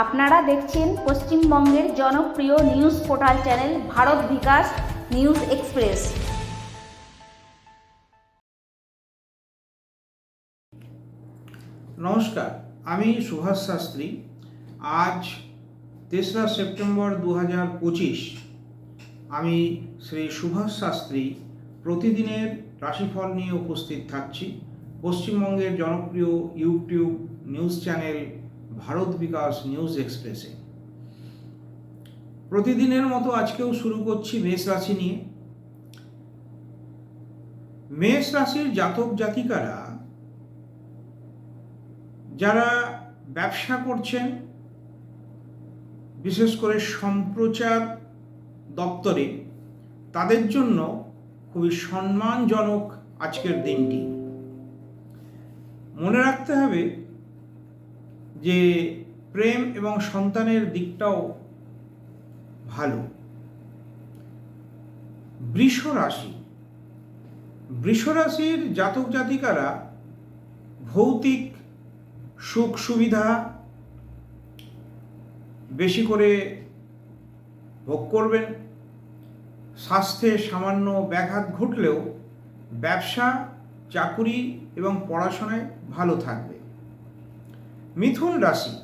আপনারা দেখছেন পশ্চিমবঙ্গের জনপ্রিয় news portal channel Bharat Bikash news express. নমস্কার, আমি সুভাষ শাস্ত্রী। আজ তেসরা সেপ্টেম্বর দু হাজার পঁচিশ, আমি শ্রী সুভাষ শাস্ত্রী প্রতিদিনের রাশিফল নিয়ে উপস্থিত থাকছি। পশ্চিমবঙ্গের জনপ্রিয় YouTube news channel Bharat Bikash news এক্সপ্রেসে। প্রতিদিনের মতো আজকেও শুরু করছি মেষ রাশি নিয়ে। মেষ রাশির জাতক জাতিকারা, যারা ব্যবসা করছেন, বিশেষ করে সম্প্রচার দপ্তরে, তাদের জন্য খুবই সম্মানজনক আজকের দিনটি। মনে রাখতে হবে যে প্রেম এবং সন্তানের দিকটাও ভালো। বৃষ রাশি। বৃষ রাশির জাতক জাতিকারা ভৌতিক সুখ সুবিধা বেশি করে ভোগ করবেন। স্বাস্থ্যে সামান্য ব্যাঘাত ঘটলেও ব্যবসা, চাকুরি এবং পড়াশোনায় ভালো থাকবে। মিথুন রাশি।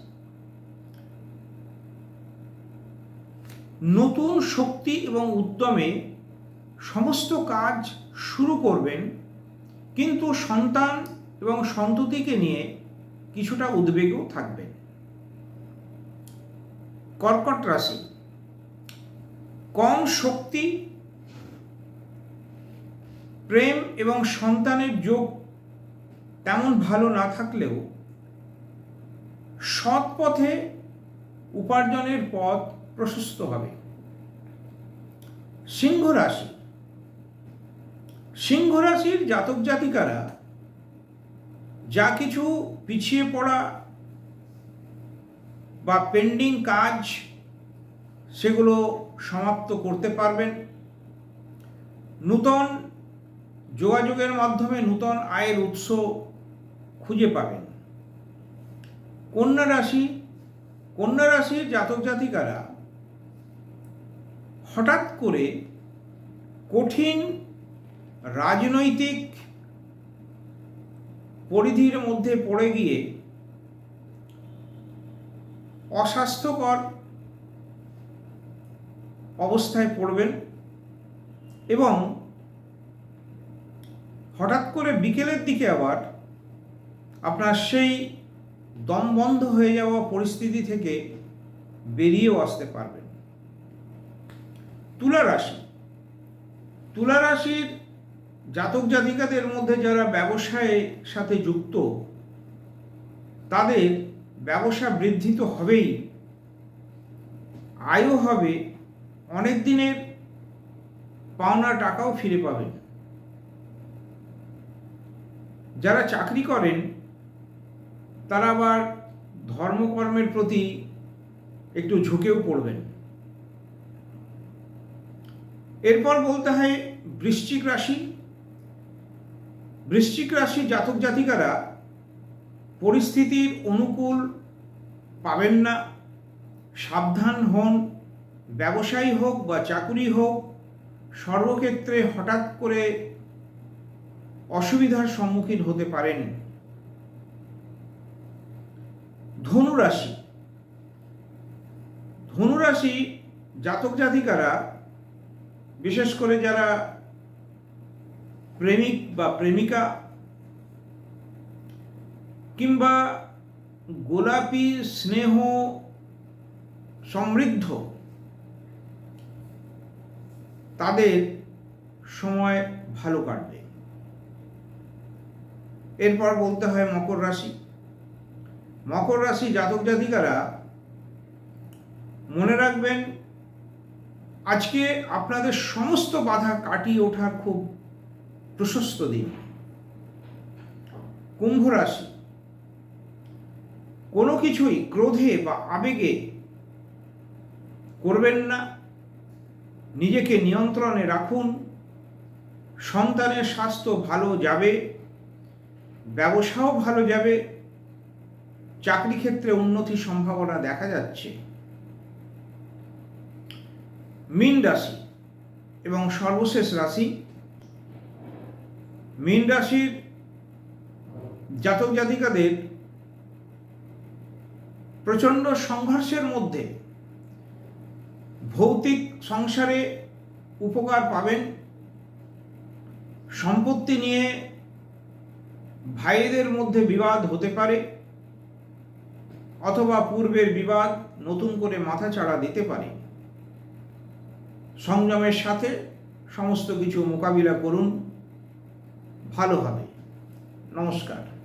নতুন শক্তি এবং উদ্যমে সমস্ত কাজ শুরু করবেন, কিন্তু সন্তান এবং সন্ততিকে নিয়ে কিছুটা উদ্বেগও থাকবে। কর্কট রাশি। কম শক্তি, প্রেম এবং সন্তানের যোগ তেমন ভালো না থাকলেও সৎ পথে উপার্জনের পথ প্রশস্ত হবে। সিংহ রাশি। সিংহ রাশির জাতক জাতিকারা যা কিছু পিছিয়ে পড়া বা পেন্ডিং কাজ, সেগুলো সমাপ্ত করতে পারবেন। নূতন যোগাযোগের মাধ্যমে নূতন আয়ের উৎস খুঁজে পাবেন। কন্যা রাশি, কন্যা রাশির জাতক জাতিকারা হঠাৎ করে কঠিন রাজনৈতিক পরিধির মধ্যে পড়ে গিয়ে অস্বাস্থ্যকর অবস্থায় পড়বেন এবং হঠাৎ করে বিকেলের দিকে আবার আপনার সেই দম বন্ধ হয়ে যাওয়া পরিস্থিতি থেকে বেরিয়েও আসতে পারবেন। তুলা রাশি। তুলা রাশির জাতক জাতিকাদের মধ্যে যারা ব্যবসায়ের সাথে যুক্ত, তাদের ব্যবসা বৃদ্ধি তো হবেই। আয়ও হবে, অনেক দিনের পাওনা টাকাও ফিরে পাবেন। যারা চাকরি করেন তারা আবার ধর্মকর্মের প্রতি একটু ঝুঁকেও পড়বেন। এরপর বলতে হয় বৃশ্চিক রাশি। বৃশ্চিক রাশি জাতক জাতিকারা পরিস্থিতির অনুকূল পাবেন না। সাবধান হন, ব্যবসায়ী হোক বা চাকুরি হোক, সর্বক্ষেত্রে হঠাৎ করে অসুবিধার সম্মুখীন হতে পারেন। ধনুরাশি। ধনুরাশি জাতক জাতিকারা, বিশেষ করে যারা প্রেমিক বা প্রেমিকা কিংবা গোলাপি স্নেহ সমৃদ্ধ, তাদের সময় ভালো কাটবে। এরপর বলতে হয় মকর রাশি। মকর রাশি জাতক জাতিকারা মনে রাখবেন, আজকে আপনাদের সমস্ত বাধা কাটিয়ে ওঠার খুব প্রশস্ত দিন। কুম্ভ রাশি, কোনো কিছুই ক্রোধে বা আবেগে করবেন না। নিজেকে নিয়ন্ত্রণে রাখুন। সন্তানের স্বাস্থ্য ভালো যাবে, ব্যবসাও ভালো যাবে। চাকরি ক্ষেত্রে উন্নতির সম্ভাবনা দেখা যাচ্ছে। মীন রাশি এবং সর্বশেষ রাশি। মীন রাশির জাতক জাতিকাদের প্রচণ্ড সংঘর্ষের মধ্যে ভৌতিক সংসারে উপকার পাবেন। সম্পত্তি নিয়ে ভাইদের মধ্যে বিবাদ হতে পারে। অথবা পূর্বের বিবাদ নতুন করে মাথাচাড়া দিতে পারে। সংযমের সাথে সমস্ত কিছু মোকাবিলা করুন। ভালোভাবে নমস্কার।